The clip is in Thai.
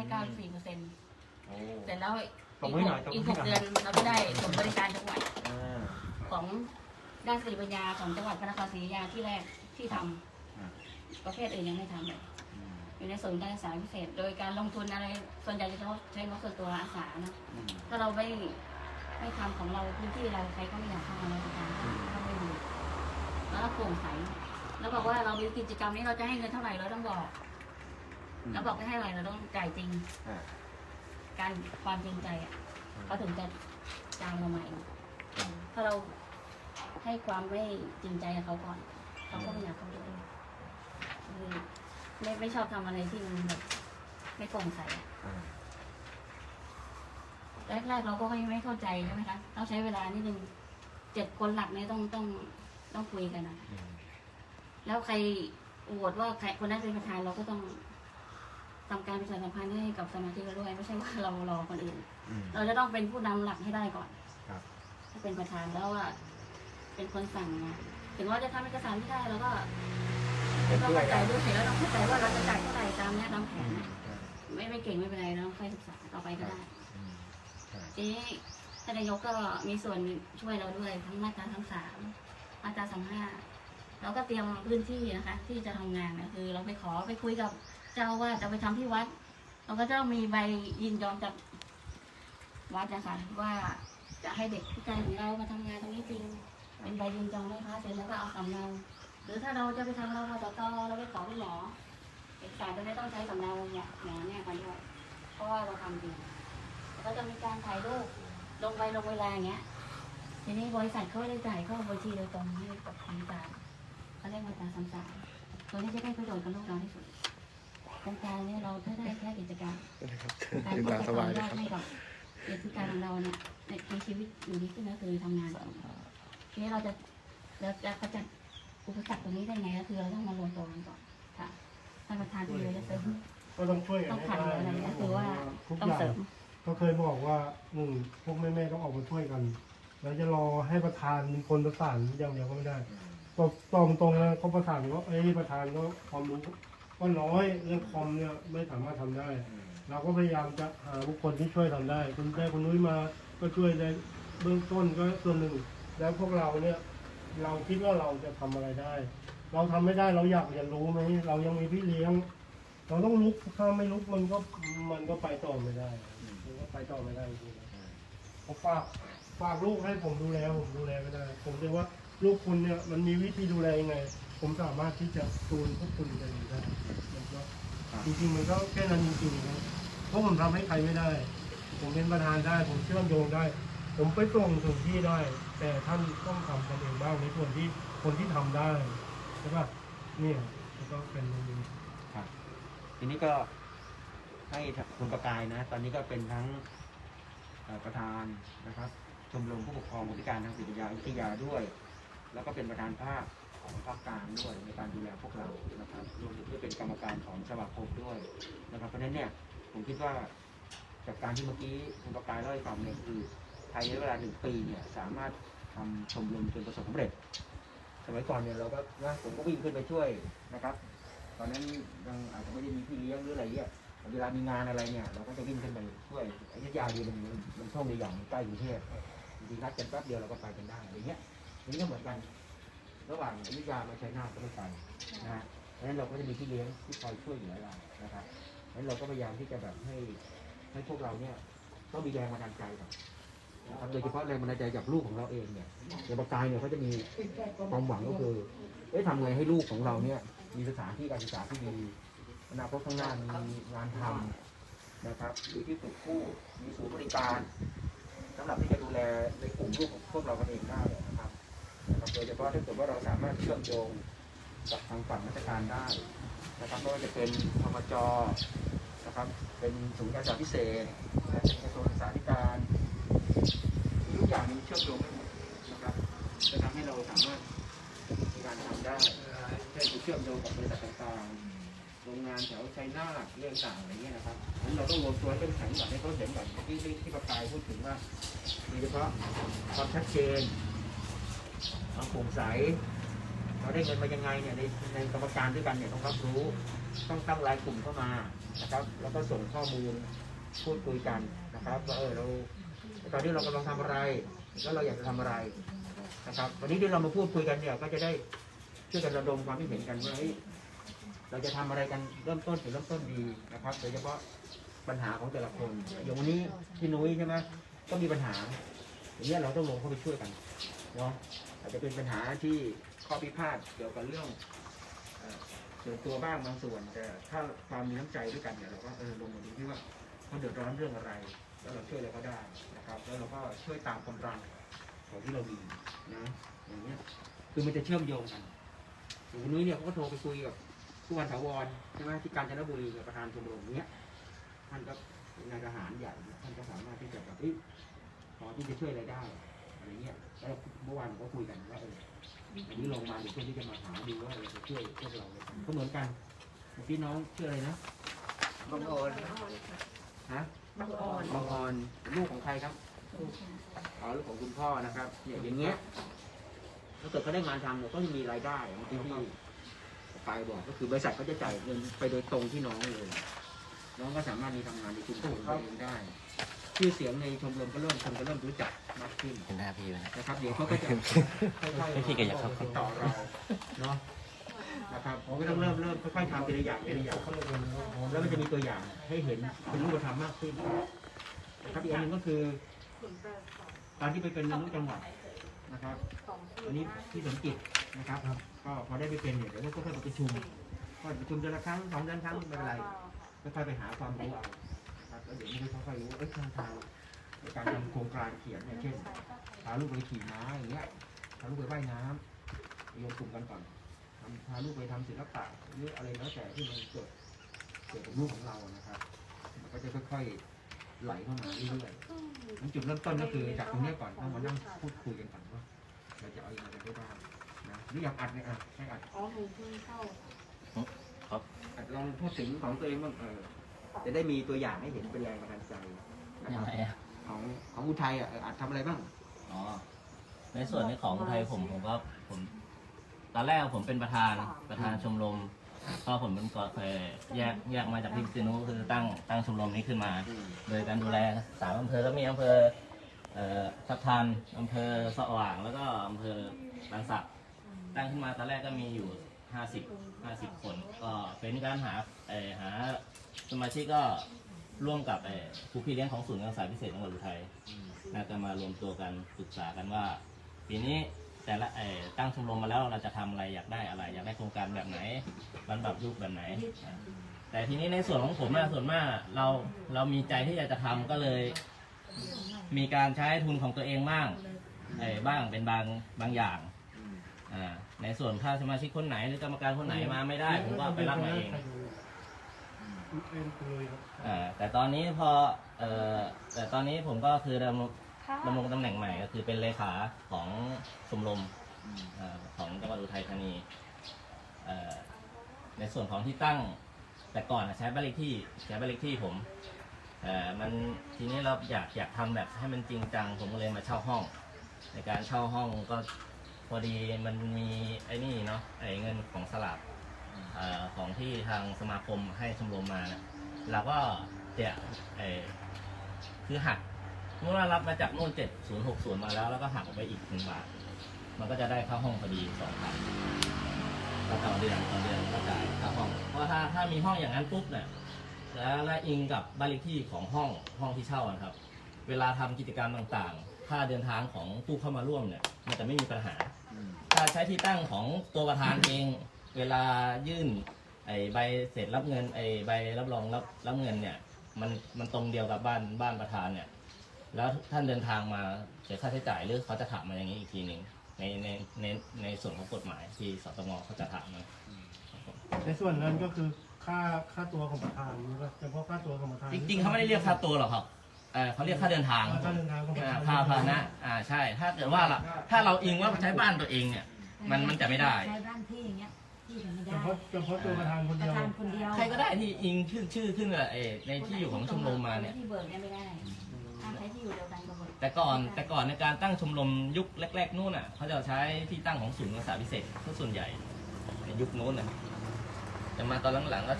ให้เก้าสี่เปอร์เซ็นต์โอ้เสร็จแล้วตบมือหน่อยตบมือีอกหกหน่อยเดือนเราก็ได้ผลบริการจังหวัดอ่าของด้านสติปัญญาของจังหวัดพระนครศรีอยุธยาที่แรกที่ทำอ่า ประเภทอื่นยังไม่ทำเลย อืมอยู่ในศูนย์การศึกษาพิเศษ โดยการลงทุนอะไร ส่วนใหญ่จะใช้งบส่วนตัวอาสานะ อืมถ้าเราไม่ไม่ทำของเราพื้นที่เราใครก็ไม่อยากเข้ามาในประการถ้าไม่ดีแล้วเราโปร่งใส แล้วบอกว่าเรามีกิจกรรมนี้เราจะให้เงินเท่าไหร่เราต้องบอก แล้วบอกไม่ให้อะไรเราต้องจ่ายจริง อ่าการความจริงใจอะเขาถึงจะจ้างเราใหม่ ถ้าเราให้ความไม่จริงใจกับเขาก่อน เขาก็ไม่อยากเข้าด้วยคือไม่ไม่ชอบทำอะไรที่มันแบบไม่โปร่งใสอะอ่าแรกๆเราก็ไม่ไม่เข้าใจใช่ไหมคะต้องใช้เวลานิดนึงเจ็ดคนหลักเนี่ยต้องต้องต้องคุยกันนะ อืมแล้วใครโหวตว่าใครคนนั้นเป็นประธานเราก็ต้อง ทำการประชาสัมพันธ์ให้กับสมาชิกเราด้วยไม่ใช่ว่าเรารอคนอื่น อืมเราจะต้องเป็นผู้นำหลักให้ได้ก่อน ครับถ้าเป็นประธานแล้วว่าเป็นคนสั่งนะถึงว่าจะทำเอกสารไม่ได้เราก็ต้องเข้าใจด้วยเสร็จแล้วต้องเข้าใจว่าเราจะจ่ายเท่าไหร่ตามเนี้ยตามแผอืนมนะไม่ไม่เก่งไม่เป็นไรเราค่อยศึกษาต่อไปก็ได้ อืมใช่ทีนี้ท่านนายกก็มีส่วนช่วยเราด้วยทั้งมาตราทั้งสามมาตราสามห้าเราก็เตรียมพื้นที่นะคะ ที่จะทำงานนะคือ เราไปขอไปคุยกับ เจ้าว่าจะไปทำที่วัดเราก็จะต้องมีใบยินยอมจากวัดนะคะว่าจะให้เด็กพิการของเรามาทำงานตรงนี้จริง เป็นใบยินยอมนะคะเสร็จแล้วก็เอาสำเนาหรือถ้าเราจะไปทำเราพอตเราไปขอคุณหมอเอกสารจะไม่ต้องใช้สำเนาเนี่ยหมอเนี่ยกันด้วยเพราะว่าเราทำจริงแล้วก็จะมีการถ่ายรูปลงไปลงเวลาอย่างเงี้ยทีนี้บริษัทเขาได้จ่ายเข้าบัญชีโดยตรงให้กับทางการเขาเรียกมาตราสามสามตัวนี้จะได้ประโยชน์กับลูกเราที่สุด โครงการนี้เราถ้าได้แค่กิจการการตื่นที่ตาจะสต่บายอเลยยอคดรับให้กับเด็กพิการของเราเนี่ยในในชีวิตอยู่ดีขึ้นก็คือทำงานทีนี้เราจะเราจะกระจัดอุปสรรคตรงนี้ได้ไงก็คือเราต้องมารวมตัวกันก่อนค่ะท่านประธานที่เลยจะเสริมก็ต้องช่วยกันต้องให้ขันได้อะไรก็คือว่าทุกต้อองย่างเสริมก็เคยบอกว่าหนึ่งพวกแม่ๆต้องออกมาช่วยกัน แล้วจะรอให้ประธานเป็นคนประสานอย่างเดียวก็ไม่ได้ก็ตรงตรงๆนะเขาประสานว่าไอ้ยประธานก็ความรู้ ก็น้อยเรื่องคอมเนี่ยไม่สามารถทำได้อืมเราก็พยายามจะหาบุคคลที่ช่วยทำได้คุณแม่คุณนุ้ยมาก็ช่วยในเบื้องต้นก็ส่วนหนึ่ง แล้วพวกเราเนี่ย เราคิดว่าเราจะทำอะไรได้ เราทำไม่ได้เราอยากเรียนรู้ไหมเรายังมีพี่เลี้ยง เราต้องลุกถ้าไม่ลุกมันก็มันก็ไปต่อไม่ได้มันก็ไปต่อไม่ได้จริงๆ ผมฝากฝากลูกให้ผมดูแลผมดูแลไม่ได้ ผมเชื่อว่าลูกคุณเนี่ยมันมีวิธีดูแลยังไง ผมสามารถที่จะจูนพวกคุณไปได้มันก็จริงๆมันก็แค่นั้นจริงๆนะเพราะผมทำให้ใครไม่ได้ ผมเป็นประธานได้ ผมเชื่อมโยงได้ ผมไปส่งถึงที่ได้ แต่ท่านต้องทำกันเองบ้างในส่วนที่คนที่ทำได้ใช่ปะเนี่ยแล้วก็เป็นอย่างนี้ครับทีนี้ก็ให้คุณประกายนะ ตอนนี้ก็เป็นทั้งเอ่อประธานนะครับชมรมผู้ปกครองผู้พิการทางจิตวิทยาวิทยาด้วย แล้วก็เป็นประธานภาค ของภาคกลางด้วยในการดูแลพวกเรานะครับรวมถึงด้วยเป็นกรรมการของสมาคมด้วยนะครับเพราะฉะนั้นเนี่ยผมคิดว่าจากการที่เมื่อกี้คุณประกายเล่าให้ฟังเนี่ยคือภายในเวลาหนึ่งปีเนี่ยสามารถทำชมรมจนประสบความสำเร็จ สมัยก่อนเนี่ยเราก็นะผมก็วิ่งขึ้นไปช่วยนะครับ ตอนนั้นยังอาจจะไม่ได้มีพี่เลี้ยงหรืออะไรเงี้ยเวลามีงานอะไรเนี่ยเราก็จะวิ่งขึ้นไปช่วยอยุธยาดีมันมันมันโชคดีอย่างมันใกล้กรุงเทพจริงนัดกันแป๊บเดียวเราก็ไปกันได้อย่างเงี้ยนี่ก็เหมือนกัน ระหว่างอยุธยามาชัยนาทก็ไม่ไกลนะฮะเพราะฉะนั้นเราก็จะมีพี่เลี้ยงที่คอยช่วยเหลือเรานะครับเพราะฉะนั้นเราก็พยายามที่จะแบบให้ให้พวกเราเนี่ยต้องมีแรงบันดาลใจก่อนนะครับโดยเฉพาะแรงบันดาลใจจากลูกของเราเองเนี่ยอย่างประกายเนี่ยเขาจะมีความหวังก็คือเอ๊ะทำไงให้ลูกของเราเนี่ย มีสถานที่การศึกษาที่ดีอนาคตข้างหน้ามีงานทำนะครับมีที่ฝึกคู่มีศูนย์บริการสำหรับที่จะดูแลในกลุ่มลูกของพวกเรากันเองได้ นะครับนะครับโดยเฉพาะถ้าเกิดว่าเราสามารถเชื่อมโยงกับทางฝั่งราชการได้นะครับไม่ว่าจะเป็นพมจนะครับ เป็นศูนย์การศึกษาพิเศษและเป็นกระทรวงศึกษาธิการทุกอย่างมีเชื่อมโยงได้หมดนะครับจะทำให้เราสามารถมีการทำได้เช่นเชื่อมโยงกับบริษัทต่างๆ โรงงานแถวไชน่าเรื่องต่างอะไรเงี้ยนะครับนั้นเราต้องรวมตัวเข้มแข็งก่อนให้เขาเห็นก่อนที่ที่ประกายพูดถึงว่าโดยเฉพาะความชัดเจน ความโปร่งใสเขาได้เงินมายังไงเนี่ยในในกรรมการด้วยกันเนี่ยต้องรับรู้ ต้องตั้งรายกลุ่มเข้ามานะครับ แล้วก็ส่งข้อมูลพูดคุยกันนะครับว่าเออเราตอนนี้เรากำลังทำอะไร แล้วเราอยากจะทำอะไรนะครับ วันนี้ที่เรามาพูดคุยกันเนี่ยก็จะได้ช่วยกันระดมความคิดเห็นกันว่าเฮ้ยเราจะทำอะไรกันเริ่มต้นถึงเริ่มต้นดีนะครับโดยเฉพาะปัญหาของแต่ละคนอย่างวันนี้พี่นุ้ยใช่ไหมก็มีปัญหาอย่างเงี้เราต้องลงเข้าไปช่วยกัน เนาะอาจจะเป็นปัญหาที่ข้อพิพาทเกี่ยวกับเรื่องเอ่อส่วนตัวบ้างบางส่วนแต่ถ้าความมีน้ำใจด้วยกันเนี่ยเราก็เออลงมาดูที่ว่าเขาเดือดร้อนเรื่องอะไร แล้วเราช่วยอะไรก็ได้นะครับ แล้วเราก็ช่วยตามกำลังของที่เรามีนะอย่างเงี้ยคือมันจะเชื่อมโยงกันอย่างคุณนุ้ยเนี่ยเขาก็โทรไปคุยกับผู้วันถาวรใช่ไหมที่กาญจนบุรีกับประธานชมรมเนี้ยท่านก็นนายทหารใหญ่ท่านก็สามารถที่จะแบบเอ้ยพอที่จะช่วยอะไรได้ อะไรเงี้ยแล้วเมื่อวานผมก็คุยกันว่าเอออันนี้ลงมาเดี๋ยวเพื่อที่จะมาหาดูว่าเราจะช่วยพวกเราเลยก็เหมือนกันเมื่อกี้น้องชื่ออะไรนะบางออนฮะบางอ่อนบางออนลูกของใครครับอ๋อลูกของคุณพ่อนะครับเนี่ยอย่างเงี้ยถ้าเกิดเขาได้งานทำเนี่ยก็จะมีรายได้อย่างที่พี่ปายบอกก็คือบริษัทเขาจะจ่ายเงินไปโดยตรงที่น้องเลย น้องก็สามารถมีทำงานในชุมชนตัวเองได้ ชื่อเสียงในชมรมก็เริ่มคนก็เริ่มรู้จักมากขึ้นเห็นหน้าพี่ไหม นะนะครับเดี๋ยวเขาก็จะค่อยๆพี่ก็อยากเข้า ติดต่อเราเนาะนะครับผมก็ต้องเริ่มเริ่มค่อยๆทำทีละอย่างทีละอย่างเขาเลยเป็นแล้วมันจะมีตัวอย่างให้เห็นเป็นรูปธรรมมากขึ้นนะครับอีกอันหนึงก็คือการที่ไปเป็นนายกจังหวัดนะครับ วันนี้ที่สมจิตนะครับ ก็พอได้ไปเป็นเนี่ยเดี๋ยวก็ค่อยๆไปประชุมก็ประชุมเดือนละครั้งสองเดือนครั้งไม่เป็นไรค่อยๆไปหาความรู้เอาครับ แล้วเดี๋ยวมันก็ค่อยๆรู้เอ้ยทางทางในการทำโครงการเขียนเนี่ยเช่นพาลูกไปขี่ม้าอย่างเงี้ยพาลูกไปว่ายน้ำรวมกลุ่มกันก่อนทำพาลูกไปทำศิลปะหรืออะไรแล้วแต่ที่มันเกิดเกี่ยวกับลูกของเรานะครับมันก็จะค่อยๆไหลเข้ามาเรื่อยๆจุดเริ่มต้นก็คือจากตรงนี้ก่อนต้องมานั่งพูดคุยกันก่อนว่าเราจะเอายังไงกันได้บ้างนะหรืออยากอัดเนี่ยอะให้อัดอ๋อหนูเพิ่งเข้าอัดลองพูดถึงของตัวเองบ้างเออ จะได้มีตัวอย่างให้เห็นเป็นแรงบันดาลใจนะคยัรับงไงอะของของอุทัยอะเอออัดทำอะไรบ้าง อ๋อ ในส่วนในของไทยผมผมก็ผม ตอนแรกผมเป็นประธานประธานชมรมพอผมเป็นก่อเอ่อแยกแยกมาจากพี่ซินุคือตั้งตั้งชมรมนี้ขึ้นมาโดยการดูแลสามอำเภอก็มีอำเภอเอ่อทับทันอำเภอสว่างแล้วก็อำเภอบางสักตั้งขึ้นมาตอนแรกก็มีอยู่ห้าสิบห้าสิบคน ก็เป็นการหาเอ่อหา สมาชิกก็ร่วมกับเอ่อครูพี่เลี้ยงของศูนย์การศึกษาพิเศษจังหวัดอุทัยน่าจะมารวมตัวกันปรึกษากันว่า ปีนี้แต่ละเอ่อตั้งชมรมมาแล้วเราจะทำอะไรอยากได้อะไร อยากได้โครงการแบบไหนบรรบับยุคแบบไหน แต่ทีนี้ในส่วนของผมนะส่วนมากเราเรามีใจที่อยากจะทำก็เลย มีการใช้ทุนของตัวเองบ้างเออบ้างเป็นบางบางอย่างอ่าในส่วนถ้าสมาชิกคนไหนหรือกรรมการคนไหนมาไม่ได้ ผมก็ไปรับมาเอง เป็นเลยครับอ่าแต่ตอนนี้พอเอ่อแต่ตอนนี้ผมก็คือดำรงดำรงตำแหน่งใหม่ก็คือเป็นเลขาของชมรมอ่าของจังหวัดอุทัยธานีเอ่อในส่วนของที่ตั้งแต่ก่อนอะใช้บ้านเลขที่ใช้บ้านเลขที่ผมแต่มันทีนี้เราอยากอยากทำแบบให้มันจริงจังผมก็เลยมาเช่าห้อง ในการเช่าห้องก็พอดีมันมีไอ้นี่เนาะไอ้เงินของสลากเอของที่ทางสมาคมให้ชมรมมานะเราก็จะคือหักเมื่อเรารับมาจากนู่นเจ็ดศูนย์หกศูนย์มาแล้ว แล้วก็หักออกไปอีกหนึ่งบาท มันก็จะได้ค่าห้องพอดีสองพันต่อเดือนต่อเดือนก็จ่ายค่าห้อง เพราะถ้าถ้ามีห้องอย่างนั้นปุ๊บเนี่ยแล้วและอิงกับบ้านเลขที่ของห้องห้องที่เช่านะครับ เวลาทำกิจกรรมต่างๆ ค่าเดินทางของผู้เข้ามาร่วมเนี่ย มันจะไม่มีปัญหา ถ้าใช้ที่ตั้งของตัวประธานเอง เวลายื่นไอ้ใบเสร็จรับเงินไอ้ใบรับรองรับรับเงินเนี่ย มันมันตรงเดียวกับบ้านบ้านประธานเนี่ย แล้วท่านเดินทางมาเสียค่าใช้จ่ายหรือเขาจะถามมาอย่างนี้อีกทีหนึ่งในในในในส่วนของกฎหมายที่สตงเขาจะถามมาในส่วนนั้นก็คือค่าค่าตัวของประธานนี่ก็เฉพาะค่าตัวของประธานจริงๆเขาไม่ได้เรียกค่าตัวหรอกครับเออเขาเรียกค่าเดินทางค่าเดินทางของประอ่าธานค่าพาหนะอ่าใช่ ถ้าเกิดว่าเราถ้าเราอิงว่าใช้บ้านตัวเองเนี่ย มันมันจะไม่ได้ ใช้บ้านพี่ อย่างเงี้ยพี่ถึงไม่เฉได้พาะเฉพาะตัวประธานคนปเดีระยวธานคนเดียวใครก็ได้ที่อิงชื่อชื่อขึ้นกับเออในที่อยู่ของชมรมมาเนี่ย ที่เบิกเนี่ยไม่ได้ช้ที่อยู่เดียวกันกับหมดแต่ก่อนแต่ก่อนในการตั้งชมรมยุคแรก ๆนู่นอะเขาจะใช้ที่ตั้งของศูนย์ภาษาพิเศษก็ส่วนใหญ่ในยุคนู้นน่ะแต่มาตอนหลังๆก็ใช้